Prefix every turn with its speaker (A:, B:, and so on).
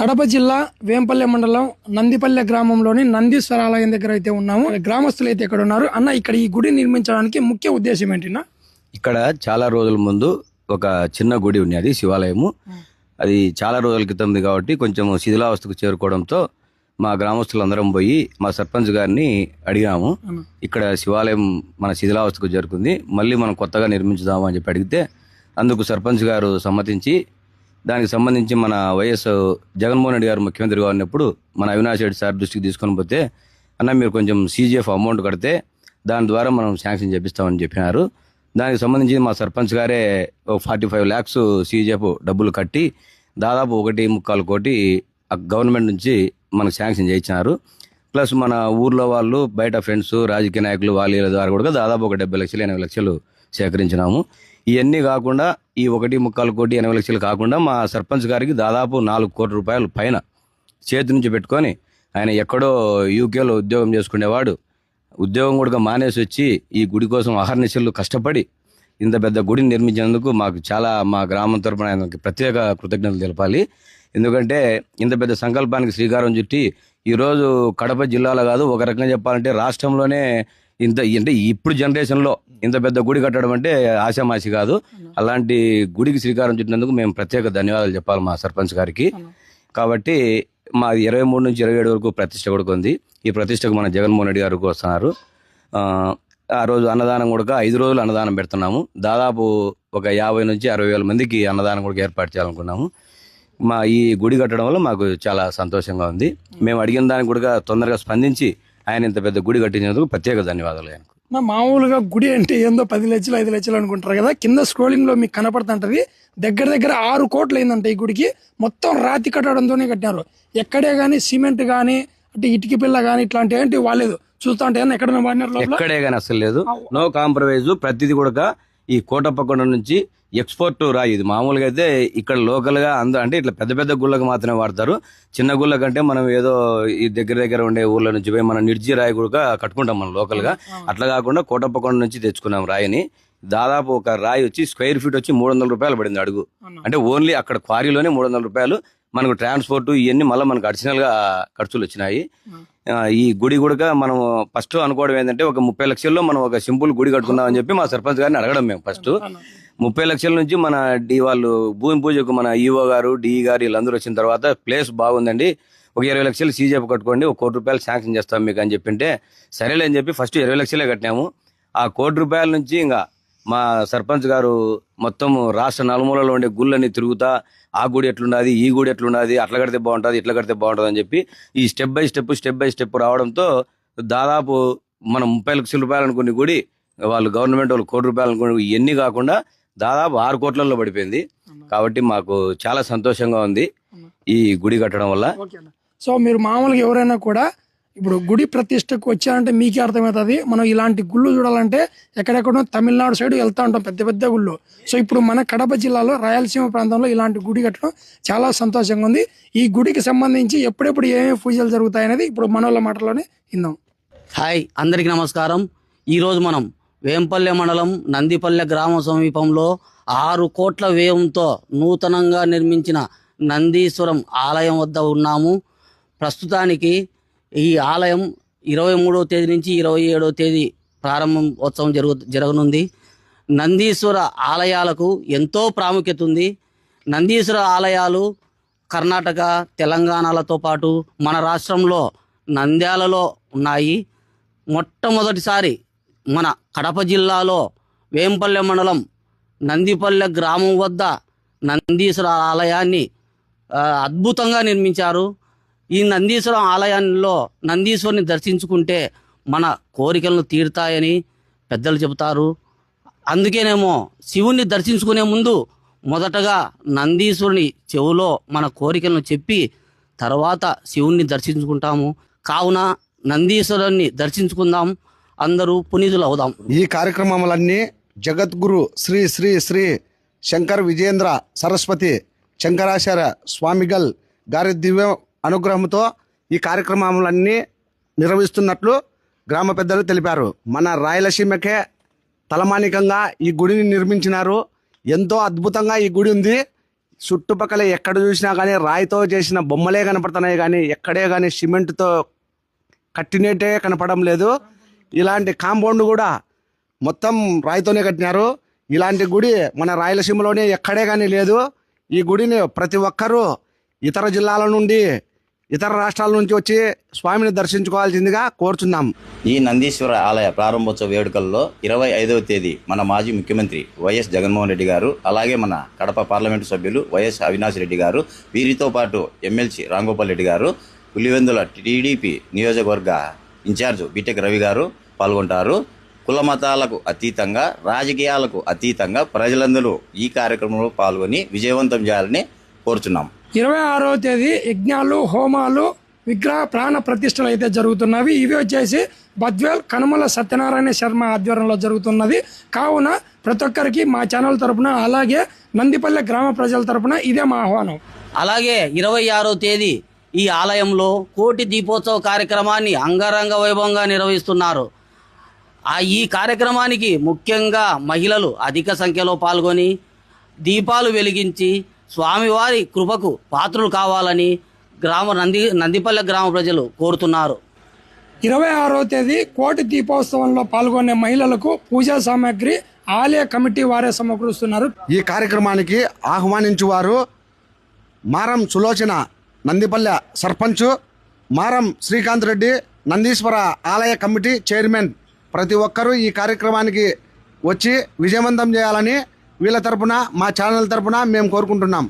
A: కడప జిల్లా వేంపల్లె మండలం నందిపల్లె గ్రామంలోని నందీశ్వర ఆలయం దగ్గర అయితే ఉన్నాము. గ్రామస్తులు అయితే ఇక్కడ ఉన్నారు. అన్న ఇక్కడ ఈ గుడి నిర్మించడానికి ముఖ్య ఉద్దేశం ఏంటినా
B: ఇక్కడ చాలా రోజుల ముందు ఒక చిన్న గుడి ఉన్నది శివాలయము. అది చాలా రోజుల క్రితంది కాబట్టి కొంచెం శిథిలావస్థకు చేరుకోవడంతో మా గ్రామస్తులందరం పోయి మా సర్పంచ్ గారిని అడిగాము. ఇక్కడ శివాలయం మన శిథిలావస్థకు చేరుకుంది. మళ్ళీ మనం కొత్తగా నిర్మించుదాము అని చెప్పి అడిగితే అందుకు సర్పంచ్ గారు సమ్మతించి దానికి సంబంధించి మన వైఎస్ జగన్మోహన్ రెడ్డి గారు ముఖ్యమంత్రిగా ఉన్నప్పుడు మన అవినాష్ రెడ్డి సార్ దృష్టికి తీసుకొని పోతే అన్న మీరు కొంచెం సీజీఎఫ్ అమౌంట్ కడితే దాని ద్వారా మనం శాంక్షన్ చేపిస్తామని చెప్పినారు. దానికి సంబంధించి మా సర్పంచ్ గారే ఫార్టీ ఫైవ్ ల్యాక్స్ సీజీఎఫ్ డబ్బులు కట్టి దాదాపు ఒకటి ముక్కాలు కోటి ఆ గవర్నమెంట్ నుంచి మనకు శాంక్షన్ చేయించినారు ప్లస్ మన ఊర్లో వాళ్ళు బయట ఫ్రెండ్స్ రాజకీయ నాయకులు వాళ్ళ ద్వారా కూడా దాదాపు ఒక డెబ్బై లక్షలు ఎనభై లక్షలు సేకరించినాము. ఇవన్నీ కాకుండా ఈ ఒకటి ముక్కాలు కోటి ఎనభై లక్షలు కాకుండా మా సర్పంచ్ గారికి దాదాపు నాలుగు కోట్ల రూపాయలు పైన చేతి నుంచి పెట్టుకొని ఆయన ఎక్కడో యూకేలో ఉద్యోగం చేసుకునేవాడు. ఉద్యోగం కూడా మానేసి వచ్చి ఈ గుడి కోసం అహర్నిశలు కష్టపడి ఇంత పెద్ద గుడిని నిర్మించినందుకు మాకు చాలా మా గ్రామం తరపున ఆయనకి ప్రత్యేక కృతజ్ఞతలు తెలపాలి. ఎందుకంటే ఇంత పెద్ద సంకల్పానికి శ్రీకారం చుట్టి ఈరోజు కడప జిల్లాలో కాదు ఒక రకంగా చెప్పాలంటే రాష్ట్రంలోనే ఇంత అంటే ఇప్పుడు జనరేషన్లో ఇంత పెద్ద గుడి కట్టడం అంటే ఆశామాషి కాదు. అలాంటి గుడికి శ్రీకారం చుట్టినందుకు మేము ప్రత్యేక ధన్యవాదాలు చెప్పాలి మా సర్పంచ్ గారికి. కాబట్టి మా ఇరవై మూడు నుంచి ఇరవై ఏడు వరకు ప్రతిష్ట కూడా ఉంది. ఈ ప్రతిష్టకు మన జగన్మోహన్ రెడ్డి గారు వస్తున్నారు. ఆ, ఆ రోజు అన్నదానం కూడా ఐదు రోజులు అన్నదానం పెడుతున్నాము. దాదాపు ఒక యాభై నుంచి అరవై వేల మందికి అన్నదానం కూడా ఏర్పాటు చేయాలనుకున్నాము. మా ఈ గుడి కట్టడం వల్ల మాకు చాలా సంతోషంగా ఉంది. మేము అడిగిన దానికి కూడా తొందరగా స్పందించి ఆయన ఇంత పెద్ద గుడి కట్టించినందుకు ప్రత్యేక ధన్యవాదాలు ఆయనకు.
A: నా మామూలుగా గుడి అంటే ఏందో పది లక్షలు ఐదు లక్షలు అనుకుంటారు కదా కింద స్క్రోలింగ్లో మీకు కనపడుతుంటది. దగ్గర దగ్గర ఆరు కోట్లు అయిందంట ఈ గుడికి. మొత్తం రాతి కట్టడంతోనే కట్టారు ఎక్కడే గానీ సిమెంట్ గానీ అంటే ఇటుక పిల్ల గానీ ఇట్లాంటి ఏంటి వాళ్ళేదు. చూస్తా ఉంటే ఏమన్నా ఎక్కడ
B: ఎక్కడే కానీ అసలు లేదు. No compromise. ప్రతిదీ కూడా ఈ కోటప్పకొండ నుంచి ఎక్స్పోర్ట్ రాయి ఇది మామూలుగా అయితే ఇక్కడ లోకల్గా అంద అంటే ఇట్లా పెద్ద పెద్ద గుళ్ళకు మాత్రమే వాడతారు. చిన్న గుళ్ళ కంటే మనం ఏదో ఈ దగ్గర దగ్గర ఉండే ఊర్ల నుంచి పోయి మనం నిర్జీ రాయి కూడా కట్టుకుంటాం మనం లోకల్గా. అట్లా కాకుండా కోటప్పకొండ నుంచి తెచ్చుకున్నాం రాయిని. దాదాపు ఒక రాయి వచ్చి స్క్వేర్ ఫీట్ వచ్చి మూడు వందల రూపాయలు పడింది అడుగు. అంటే ఓన్లీ అక్కడ క్వారీలోనే మూడు వందల రూపాయలు మనకు ట్రాన్స్పోర్ట్ ఇవన్నీ మళ్ళీ మనకు అడిషనల్గా ఖర్చులు వచ్చినాయి. ఈ గుడి కూడా మనం ఫస్ట్ అనుకోవడం ఏంటంటే ఒక ముప్పై లక్షల్లో మనం ఒక సింపుల్ గుడి కట్టుకుందాం అని చెప్పి మా సర్పంచ్ గారిని అడగడం మేము ఫస్ట్. ముప్పై లక్షల నుంచి మన డి వాళ్ళు భూమి పూజకు మన ఈఓ గారు డిఈ గారు వీళ్ళందరూ వచ్చిన తర్వాత ప్లేస్ బాగుందండి. ఒక ఇరవై లక్షలు సీజేపు కట్టుకోండి ఒక కోటి రూపాయలు శాంక్షన్ చేస్తాం మీకు అని చెప్పింటే సరేలే అని చెప్పి ఫస్ట్ ఇరవై లక్షలే కట్టినాము. ఆ కోటి రూపాయల నుంచి ఇంకా మా సర్పంచ్ గారు మొత్తం రాష్ట్ర నలుమూలలో ఉండే గుళ్ళని తిరుగుతా ఆ గుడి ఎట్లున్నది ఈ గుడి ఎట్లున్నది అట్లా కడితే బాగుంటుంది ఇట్లా కడితే బాగుంటుంది అని చెప్పి ఈ step by step step by step రావడంతో దాదాపు మనం ముప్పై లక్షల రూపాయలు అనుకునే గుడి వాళ్ళు గవర్నమెంట్ వాళ్ళు కోటి రూపాయలు అనుకునే ఇవన్నీ కాకుండా దాదాపు ఆరు కోట్లలో పడిపోయింది. కాబట్టి మాకు చాలా సంతోషంగా ఉంది ఈ గుడి కట్టడం వల్ల.
A: సో మీరు మామూలుగా ఎవరైనా కూడా ఇప్పుడు గుడి ప్రతిష్టకు వచ్చారంటే మీకే అర్థమవుతుంది. మనం ఇలాంటి గుళ్ళు చూడాలంటే ఎక్కడెక్కడో తమిళనాడు సైడ్ వెళ్తూ ఉంటాం పెద్ద పెద్ద గుళ్ళు. సో ఇప్పుడు మన కడప జిల్లాలో రాయలసీమ ప్రాంతంలో ఇలాంటి గుడి కట్టడం చాలా సంతోషంగా ఉంది. ఈ గుడికి సంబంధించి ఎప్పుడెప్పుడు ఏమేమి పూజలు జరుగుతాయనేది ఇప్పుడు మనోళ్ళ మాటలోనే విందాం.
C: హాయ్ అందరికీ నమస్కారం. ఈరోజు మనం వేంపల్లె మండలం నందిపల్లె గ్రామ సమీపంలో ఆరు కోట్ల వ్యయంతో నూతనంగా నిర్మించిన నందీశ్వరం ఆలయం వద్ద ఉన్నాము. ప్రస్తుతానికి ఈ ఆలయం ఇరవై మూడవ తేదీ నుంచి ఇరవై ఏడవ తేదీ ప్రారంభోత్సవం జరుగు జరగనుంది. నందీశ్వర ఆలయాలకు ఎంతో ప్రాముఖ్యత ఉంది. నందీశ్వర ఆలయాలు కర్ణాటక తెలంగాణలతో పాటు మన రాష్ట్రంలో నంద్యాలలో ఉన్నాయి. మొట్టమొదటిసారి మన కడప జిల్లాలో వేంపల్లె మండలం నందిపల్లె గ్రామం వద్ద నందీశ్వర ఆలయాన్ని అద్భుతంగా నిర్మించారు. ఈ నందీశ్వరం ఆలయంలో నందీశ్వరుని దర్శించుకుంటే మన కోరికలను తీరుతాయని పెద్దలు చెబుతారు. అందుకేనేమో శివుణ్ణి దర్శించుకునే ముందు మొదటగా నందీశ్వరుని చెవులో మన కోరికలను చెప్పి తర్వాత శివుణ్ణి దర్శించుకుంటాము. కావున నందీశ్వరుణ్ణి దర్శించుకుందాం. అందరూ పునీతులు అవుదాం.
D: ఈ కార్యక్రమములన్నీ జగద్గురు శ్రీ శ్రీ శ్రీ శంకర్ విజేంద్ర సరస్వతి శంకరాచార్య స్వామిగల్ గారి దివ్య అనుగ్రహంతో ఈ కార్యక్రమాలన్నీ నిర్వహిస్తున్నట్లు గ్రామ పెద్దలు తెలిపారు. మన రాయలసీమకే తలమానికంగా ఈ గుడిని నిర్మించినారు. ఎంతో అద్భుతంగా ఈ గుడి ఉంది. చుట్టుపక్కల ఎక్కడ చూసినా కానీ రాయితో చేసిన బొమ్మలే కనపడుతున్నాయి కానీ ఎక్కడే కానీ సిమెంట్తో కట్టినట్టే కనపడడం లేదు. ఇలాంటి కాంపౌండ్ కూడా మొత్తం రాయితోనే కట్టినారు. ఇలాంటి గుడి మన రాయలసీమలోనే ఎక్కడే కానీ లేదు. ఈ గుడిని ప్రతి ఒక్కరూ ఇతర జిల్లాల నుండి ఇతర రాష్ట్రాల నుంచి వచ్చి స్వామిని దర్శించుకోవాల్సిందిగా కోరుచున్నాం.
E: ఈ నందీశ్వర ఆలయ ప్రారంభోత్సవ వేడుకల్లో ఇరవై ఐదవ తేదీ మన మాజీ ముఖ్యమంత్రి వైఎస్ జగన్మోహన్ రెడ్డి గారు అలాగే మన కడప పార్లమెంటు సభ్యులు వైఎస్ అవినాష్ రెడ్డి గారు వీరితో పాటు ఎమ్మెల్సీ రాంగోపాల్ రెడ్డి గారు పులివెందుల టీడీపీ నియోజకవర్గ ఇన్ఛార్జ్ బీటెక్ రవి గారు పాల్గొంటారు. కుల మతాలకు అతీతంగా రాజకీయాలకు అతీతంగా ప్రజలందరూ ఈ కార్యక్రమంలో పాల్గొని విజయవంతం చేయాలని కోరుచున్నాం.
A: ఇరవై ఆరవ తేదీ యజ్ఞాలు హోమాలు విగ్రహ ప్రాణ ప్రతిష్టలు అయితే జరుగుతున్నవి. ఇవి వచ్చేసి బద్వేల్ కనుమల సత్యనారాయణ శర్మ ఆధ్వర్యంలో జరుగుతున్నది. కావున ప్రతి ఒక్కరికి మా ఛానల్ తరపున అలాగే నందిపల్లె గ్రామ ప్రజల తరపున ఇదే మా ఆహ్వానం.
C: అలాగే ఇరవై ఆరో తేదీ ఈ ఆలయంలో కోటి దీపోత్సవ కార్యక్రమాన్ని అంగరంగ వైభవంగా నిర్వహిస్తున్నారు. ఆ ఈ కార్యక్రమానికి ముఖ్యంగా మహిళలు అధిక సంఖ్యలో పాల్గొని దీపాలు వెలిగించి స్వామివారి కృపకు పాత్రులు కావాలని గ్రామ నంది నందిపల్లె గ్రామ ప్రజలు కోరుతున్నారు.
A: ఇరవై ఆరో తేదీ కోటి దీపోత్సవంలో పాల్గొనే మహిళలకు పూజా సామాగ్రి ఆలయ కమిటీ వారే సమకూరుస్తున్నారు.
D: ఈ కార్యక్రమానికి ఆహ్వానించువారు మారం సులోచన నందిపల్లె సర్పంచ్ మారం శ్రీకాంత్ రెడ్డి నందీశ్వర ఆలయ కమిటీ చైర్మన్. ప్రతి ఒక్కరూ ఈ కార్యక్రమానికి వచ్చి విజయవంతం చేయాలని వీళ్ళ తరపున మా ఛానల్ తరపున మేము కోరుకుంటున్నాం.